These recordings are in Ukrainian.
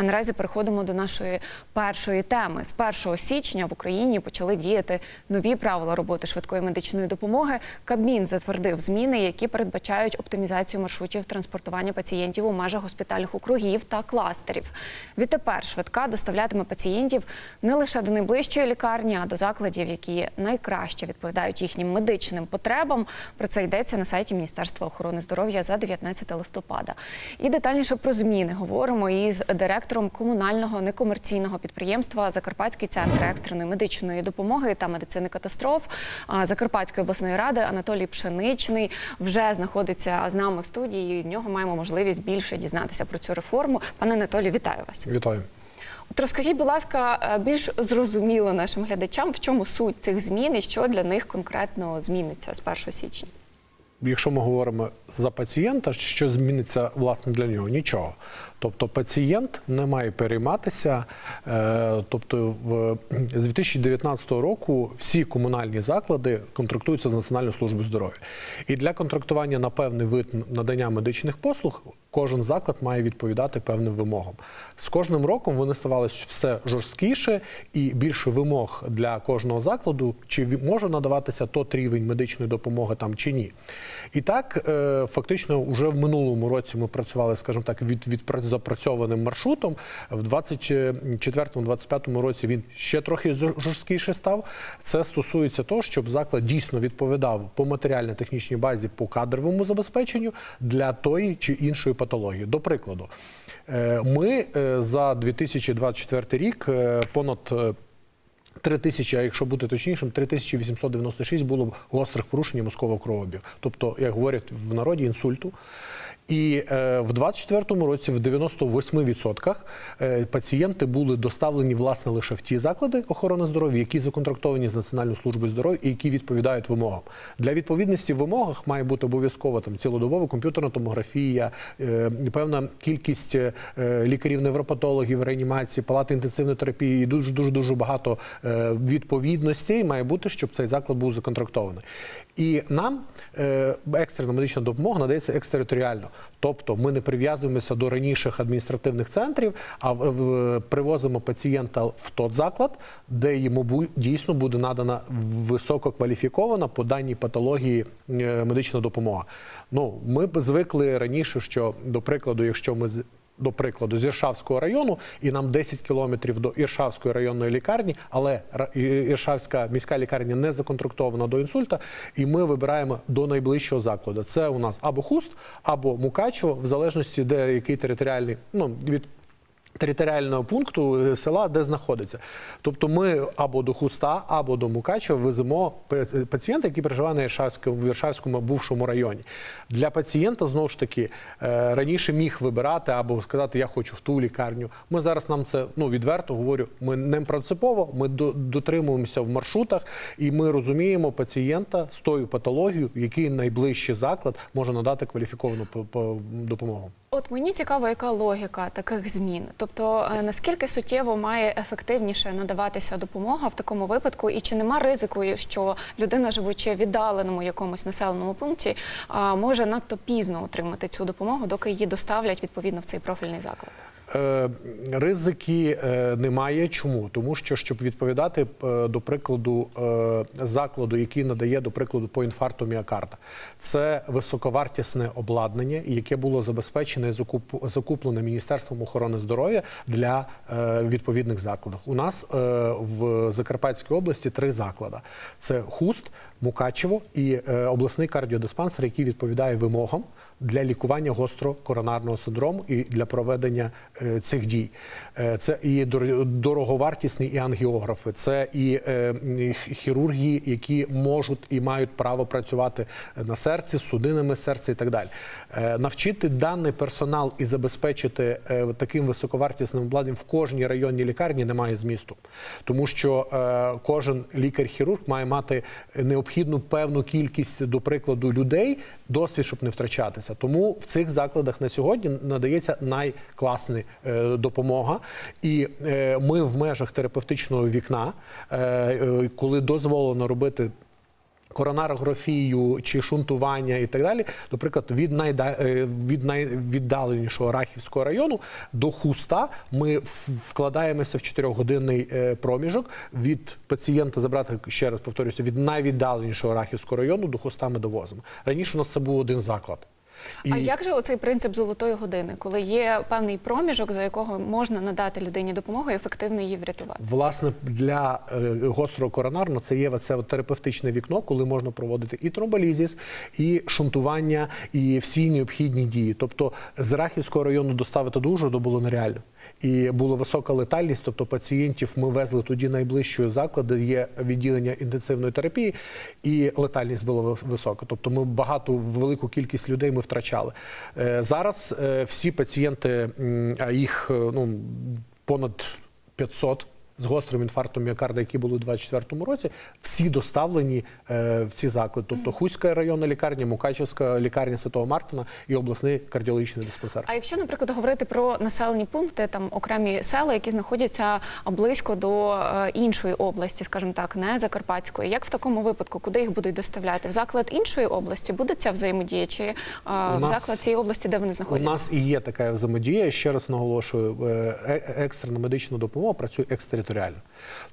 А наразі переходимо до нашої першої теми. З 1 січня в Україні почали діяти нові правила роботи швидкої медичної допомоги. Кабмін затвердив зміни, які передбачають оптимізацію маршрутів транспортування пацієнтів у межах госпітальних округів та кластерів. Відтепер швидка доставлятиме пацієнтів не лише до найближчої лікарні, а до закладів, які найкраще відповідають їхнім медичним потребам. Про це йдеться на сайті Міністерства охорони здоров'я за 19 листопада. І детальніше про зміни говоримо із директором комунального некомерційного підприємства Закарпатський центр екстреної медичної допомоги та медицини катастроф Закарпатської обласної ради Анатолій Пшеничний вже знаходиться з нами в студії. І від нього маємо можливість більше дізнатися про цю реформу. Пане Анатолій, вітаю вас. Вітаю. От розкажіть, будь ласка, е, більш зрозуміло нашим глядачам, в чому суть цих змін і що для них конкретно зміниться з 1 січня. Якщо ми говоримо за пацієнта, що зміниться власне для нього? Нічого. Тобто пацієнт не має перейматися. Е, тобто, з 2019 року всі комунальні заклади контрактуються з Національною службою здоров'я. І для контрактування на певний вид надання медичних послуг кожен заклад має відповідати певним вимогам. З кожним роком вони ставали все жорсткіше і більше вимог для кожного закладу, чи може надаватися тот рівень медичної допомоги там чи ні. І так, е, фактично, вже в минулому році ми працювали, скажімо так, від, від запрацьованим маршрутом. В 24-25 році він ще трохи жорсткіше став. Це стосується того, щоб заклад дійсно відповідав по матеріально-технічній базі по кадровому забезпеченню для тої чи іншої патології. До прикладу, е, ми е, за 2024 рік е, понад е, 3 тисячі, а якщо бути точнішим, 3896 було гострих порушень мозкового кровообігу. Тобто, як говорять в народі, інсульту. І е, в 24-му році в 98% е, пацієнти були доставлені власне лише в ті заклади охорони здоров'я, які законтрактовані з Національною службою здоров'я і які відповідають вимогам. Для відповідності в вимогах має бути обов'язково там цілодобова комп'ютерна томографія, е, певна кількість лікарів невропатологів, реанімації, палати інтенсивної терапії і дуже дуже дуже багато е, відповідностей має бути, щоб цей заклад був законтрактований. І нам екстрена медична допомога надається екстериторіально. Тобто ми не прив'язуємося до раніших адміністративних центрів, а привозимо пацієнта в тот заклад, де йому дійсно буде надана висококваліфікована по даній патології е, медична допомога. Ну, ми б звикли раніше, що, до прикладу, якщо ми до прикладу, з Іршавського району, і нам 10 кілометрів до Іршавської районної лікарні, але Іршавська міська лікарня не законтрактована до інсульта, і ми вибираємо до найближчого закладу. Це у нас або Хуст, або Мукачево, в залежності, де який територіальний, ну від територіального пункту е, села, де знаходиться. Тобто ми або до Хуста, або до Мукачева веземо пацієнта, який проживає на Іршавському, в Іршавському бувшому районі. Для пацієнта, знову ж таки, е, раніше міг вибирати або сказати, я хочу в ту лікарню. Ми зараз нам це ну, відверто говорю, ми не принципово, ми до- дотримуємося в маршрутах, і ми розуміємо пацієнта з тою патологією, який найближчий заклад може надати кваліфіковану по- по- допомогу. От мені цікаво, яка логіка таких змін. Тобто, е, наскільки суттєво має ефективніше надаватися допомога в такому випадку, і чи нема ризику, що людина, живучи в віддаленому якомусь населеному пункті, може надто пізно отримати цю допомогу, доки її доставлять відповідно в цей профільний заклад? Е, Ризики е, немає. Чому? Тому що щоб відповідати е, до прикладу закладу, який надає до прикладу по інфаркту міокарда, це високовартісне обладнання, яке було забезпечене і закуплене Міністерством охорони здоров'я для відповідних закладів. У нас в Закарпатській області три заклади: це Хуст, Мукачево і обласний кардіодиспансер, який відповідає вимогам для лікування гострокоронарного синдрому і для проведення е, цих дій. Е, це і дороговартісні і ангіографи, це і е, і х- хірурги, які можуть і мають право працювати на серці, з судинами серця і так далі. Навчити даний персонал і забезпечити таким високовартісним обладнанням в кожній районній лікарні немає змісту, тому що кожен лікар-хірург має мати необхідну певну кількість, до прикладу, людей, досвід, щоб не втрачатися. Тому в цих закладах на сьогодні надається найкласна е, допомога, і е, ми в межах терапевтичного вікна, е, коли дозволено робити Коронарографію чи шунтування і так далі, наприклад, від найда від найвіддаленішого Рахівського району до хуста ми вкладаємося в 4-годинний е, проміжок від пацієнта забрати ще раз повторюся від найвіддаленішого Рахівського району до хуста ми довозимо. Раніше у нас це був один заклад. А як же оцей принцип золотої години, коли є певний проміжок, за якого можна надати людині допомогу і ефективно її врятувати? Власне, для е, гострого коронарного це є це терапевтичне вікно, коли можна проводити і тромболізіс, і шунтування, і всі необхідні дії. Тобто з Рахівського району доставити до було нереально. І була висока летальність, тобто пацієнтів ми везли тоді найближчої заклади, є відділення інтенсивної терапії, і летальність була висока. Тобто ми багато, велику кількість людей ми втрачали. Е, Зараз е, всі пацієнти, а їх е, ну, понад 500 з гострим інфарктом міокарда, які були у 2024 році, всі доставлені е, в ці заклади. Тобто Хуська районна лікарня, Мукачевська лікарня Святого Мартина і обласний кардіологічний диспансер. А якщо, наприклад, говорити про населені пункти, там окремі села, які знаходяться близько до е, іншої області, скажімо так, не Закарпатської, як в такому випадку, куди їх будуть доставляти? В заклад іншої області буде ця взаємодія, чи е, в заклад цієї області, де вони У знаходяться? нас і є така взаємодія. Ще раз наголошую, екстрена медична допомога працює екстериторіально.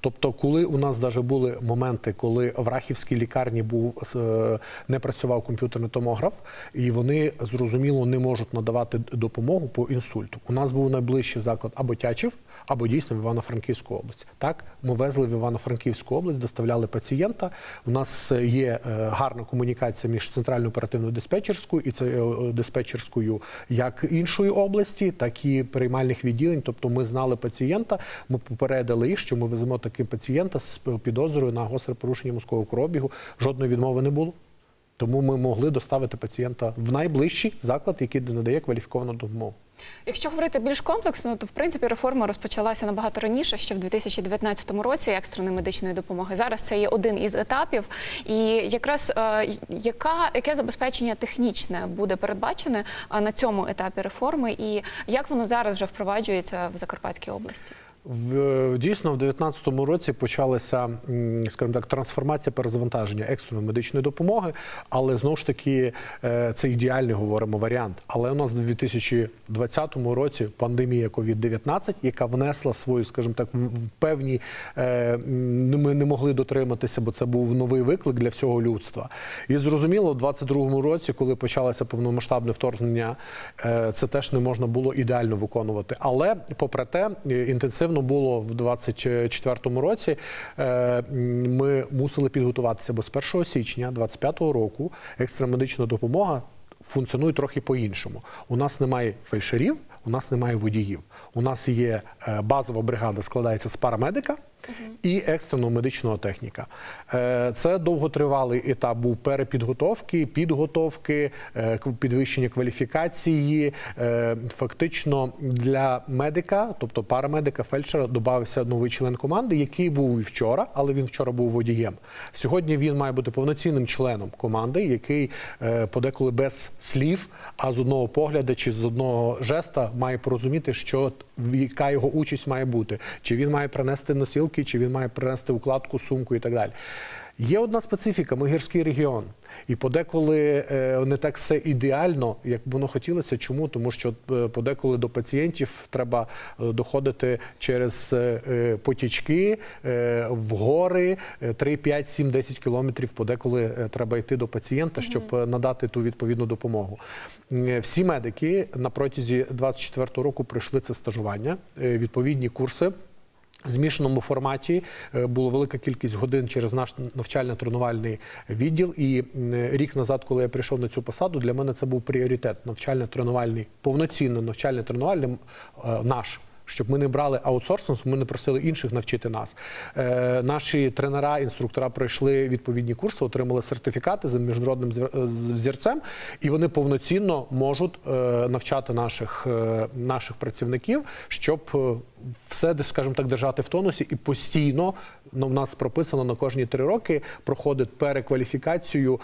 Тобто, коли у нас навіть були моменти, коли в Рахівській лікарні був е, не працював комп'ютерний томограф, і вони зрозуміло не можуть надавати допомогу по інсульту. У нас був найближчий заклад або Тячів, або дійсно в Івано-Франківську область. Так, ми везли в Івано-Франківську область, доставляли пацієнта. У нас е, є е, гарна комунікація між центральною оперативною диспетчерською і е, диспетчерською як іншої області, так і приймальних відділень. Тобто ми знали пацієнта, ми попередили їх, що ми веземо таким пацієнта з підозрою на гостре порушення мозкового кровобігу. Жодної відмови не було. Тому ми могли доставити пацієнта в найближчий заклад, який надає кваліфіковану допомогу. Якщо говорити більш комплексно, то в принципі реформа розпочалася набагато раніше, ще в 2019 році екстреної медичної допомоги. Зараз це є один із етапів. І якраз е, яка яке забезпечення технічне буде передбачене е, на цьому етапі реформи, і як воно зараз вже впроваджується в Закарпатській області? В дійсно в 2019 році почалася, скажімо так, трансформація перезавантаження екстреної медичної допомоги, але знову ж таки е, це ідеальний говоримо варіант. Але у нас в 2020 році пандемія COVID-19, яка внесла свою, скажімо так, в певні е, ми не могли дотриматися, бо це був новий виклик для всього людства. І зрозуміло, в 2022 році, коли почалося повномасштабне вторгнення, е, це теж не можна було ідеально виконувати. Але попри те, е, інтенсивно було в 2024 році. е, Ми мусили підготуватися, бо з 1 січня 2025 року екстрена медична допомога функціонує трохи по-іншому. У нас немає фельдшерів, у нас немає водіїв. У нас є е, базова бригада, складається з парамедика і екстреного медичного техніка. Е, Це довготривалий етап був перепідготовки, підготовки, е, підвищення кваліфікації. Е, Фактично для медика, тобто парамедика, фельдшера, додався новий член команди, який був і вчора, але він вчора був водієм. Сьогодні він має бути повноцінним членом команди, який подеколи без слів, а з одного погляду чи з одного жеста має порозуміти, що яка його участь має бути, чи він має принести носілки, чи він має принести укладку, сумку і так далі. Є одна специфіка, ми гірський регіон. І подеколи е, не так все ідеально, як б воно хотілося. Чому? Тому що е, подеколи до пацієнтів треба е, доходити через потічки, в гори е, 3, 5, 7, 10 кілометрів. Подеколи треба йти до пацієнта, щоб надати ту відповідну допомогу. Всі медики на протязі 24 року пройшли це стажування, відповідні курси. Змішаному форматі е, було велика кількість годин через наш навчально-тренувальний відділ. І рік назад, коли я прийшов на цю посаду, для мене це був пріоритет навчально-тренувальний, повноцінно навчально-тренувальний е, наш. Щоб ми не брали аутсорсинг, ми не просили інших навчити нас. Е, наші тренера, інструктора пройшли відповідні курси, отримали сертифікати за міжнародним е, взірцем, і вони повноцінно можуть е, навчати наших, е, наших працівників, щоб все, скажімо так, держати в тонусі і постійно ну, в нас прописано на кожні три роки проходить перекваліфікацію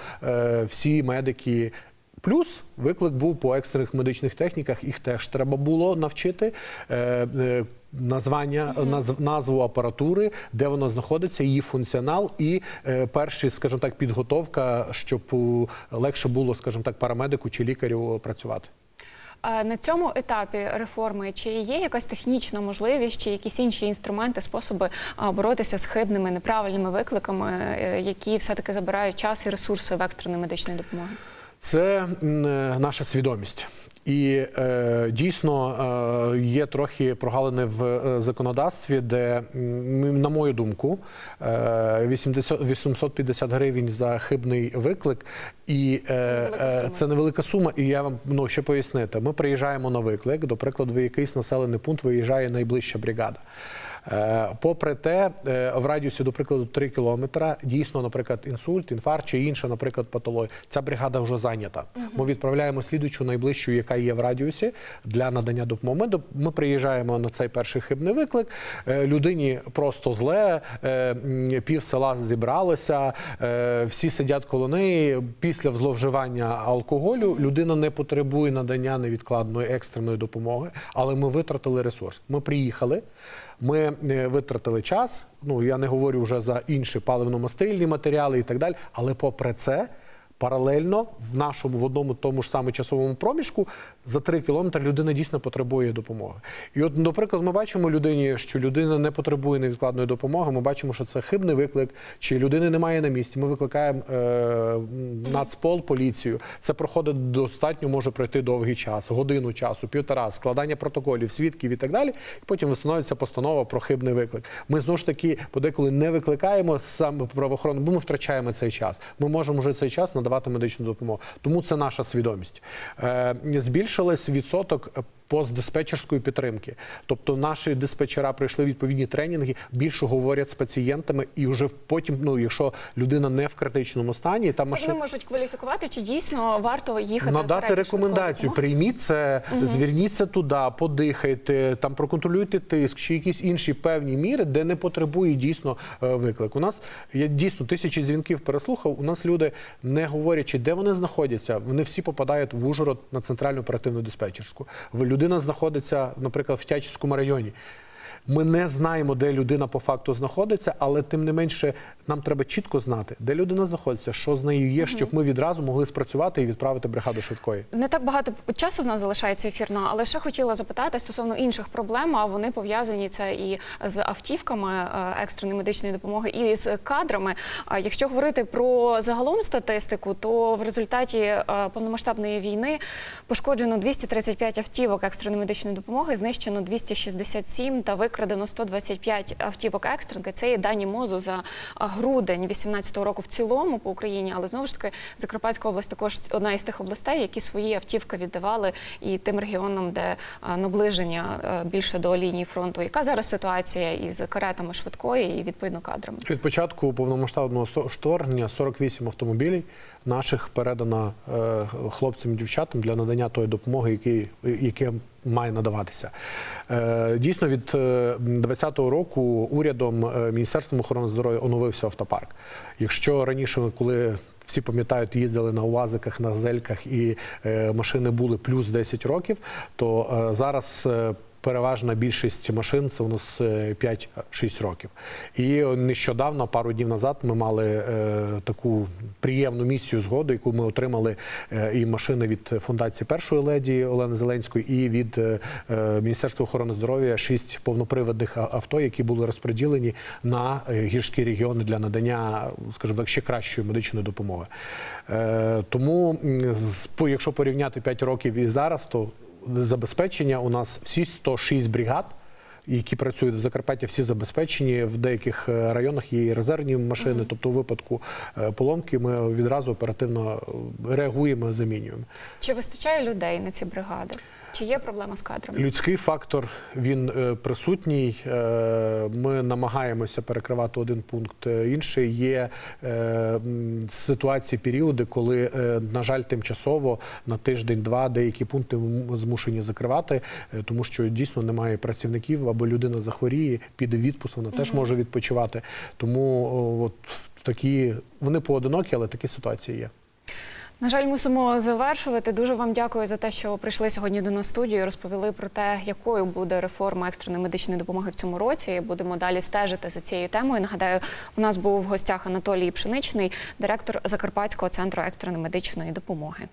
всі медики Плюс виклик був по екстрених медичних техніках, їх теж треба було навчити. Е, е, Названня наз, назву апаратури, де воно знаходиться, її функціонал, і е, перші, скажімо так, підготовка, щоб легше було, скажімо так, парамедику чи лікарю працювати. А На цьому етапі реформи чи є якась технічна можливість, чи якісь інші інструменти, способи боротися з хибними неправильними викликами, які все-таки забирають час і ресурси в екстреної медичної допомоги? Це е, наша свідомість. І е, дійсно е, є трохи прогалини в е, законодавстві, де, на мою думку, е, 80, 850 гривень за хибний виклик, і е, невелика е, це невелика сума. І я вам ну, ще пояснити. Ми приїжджаємо на виклик, до прикладу, в якийсь населений пункт виїжджає найближча бригада. Е, Попри те, е, в радіусі, до прикладу, 3 кілометра, дійсно, наприклад, інсульт, інфаркт чи інша, наприклад, патологія, ця бригада вже зайнята. Ми відправляємо слідуючу найближчу, яка є в радіусі для надання допомоги. Ми, приїжджаємо на цей перший хибний виклик. е, Людині просто зле, пів села зібралося, всі сидять коло неї. Після зловживання алкоголю людина не потребує надання невідкладної екстреної допомоги, але ми витратили ресурс. Ми приїхали. Ми е, витратили час. Ну я не говорю вже за інші паливно-мастильні матеріали і так далі. Але попри це, паралельно в нашому в одному тому ж саме часовому проміжку за три кілометри людина дійсно потребує допомоги. І от, наприклад, ми бачимо людині, що людина не потребує невідкладної допомоги. Ми бачимо, що це хибний виклик, чи людини немає на місці. Ми викликаємо е, нацпол, поліцію. Це проходить достатньо, може пройти довгий час, годину часу, півтора, складання протоколів, свідків і так далі. І потім встановлюється постанова про хибний виклик. Ми знову ж таки подеколи не викликаємо саме правоохоронну, бо ми втрачаємо цей час. Ми можемо вже цей час надавати медичну допомогу. Тому це наша свідомість. Е, збільшилась відсоток. Постдиспетчерської підтримки, тобто наші диспетчера пройшли відповідні тренінги, більше говорять з пацієнтами, і вже потім, ну якщо людина не в критичному стані, там Так вони можуть кваліфікувати, чи дійсно варто їхати надати рекомендацію. допомоги? Прийміть це, зверніться туди, подихайте, там проконтролюйте тиск чи якісь інші певні міри, де не потребує дійсно е, виклик. У нас я дійсно тисячі дзвінків переслухав. У нас люди не говорячи, де вони знаходяться. Вони всі попадають в Ужгород на центральну оперативну диспетчерську. В- Людина знаходиться, наприклад, в Тячівському районі. Ми не знаємо, де людина по факту знаходиться, але тим не менше нам треба чітко знати, де людина знаходиться, що з нею є, щоб ми відразу могли спрацювати і відправити бригаду швидкої. Не так багато часу в нас залишається ефірно, але ще хотіла запитати стосовно інших проблем. А вони пов'язані це і з автівками е, екстреної медичної допомоги, і з кадрами. Якщо говорити про загалом статистику, то в результаті е, повномасштабної війни пошкоджено 235 автівок екстреної медичної допомоги, знищено 267 та викрадено 125 автівок екстренки. Це є дані мозу за а, грудень 2018 року в цілому по Україні, але знову ж таки Закарпатська область також одна із тих областей, які свої автівки віддавали і тим регіонам, де наближення більше до лінії фронту. Яка зараз ситуація із каретами швидкої і відповідно кадрами? Від початку повномасштабного вторгнення 48 автомобілів наших передано е, хлопцям і дівчатам для надання тої допомоги, які, яке має надаватися. Е, дійсно, від 2020 року урядом е, Міністерством охорони здоров'я оновився автопарк. Якщо раніше, коли всі пам'ятають, їздили на УАЗиках, на зельках і е, машини були плюс 10 років, то е, зараз. Е, Переважна більшість машин це у нас е, 5-6 років. І нещодавно, пару днів назад, ми мали е, таку приємну місію згоду, яку ми отримали е, і машини від фундації першої леді Олени Зеленської, і від е, е, Міністерства охорони здоров'я шість повноприводних авто, які були розподілені на е, гірські регіони для надання, скажімо так, ще кращої медичної допомоги. Е, тому, з- якщо порівняти 5 років і зараз, то забезпечення у нас всі 106 бригад. Які працюють в Закарпатті, всі забезпечені в деяких е, районах є і резервні машини. Тобто, у випадку е, поломки ми відразу оперативно е, реагуємо, замінюємо. Чи вистачає людей на ці бригади? Чи є проблема з кадрами? Людський фактор він е, присутній. Е, Ми намагаємося перекривати один пункт. е, Інший є ситуації, періоди, коли, на жаль, тимчасово на тиждень-два деякі пункти змушені закривати, тому що дійсно немає працівників або людина захворіє, піде відпуск, вона теж може відпочивати. Тому от такі вони поодинокі, але такі ситуації є. На жаль, мусимо завершувати. Дуже вам дякую за те, що прийшли сьогодні до нас студію. і Розповіли про те, якою буде реформа екстреної медичної допомоги в цьому році. Будемо далі стежити за цією темою. Нагадаю, у нас був в гостях Анатолій Пшеничний, директор Закарпатського центру екстреної медичної допомоги.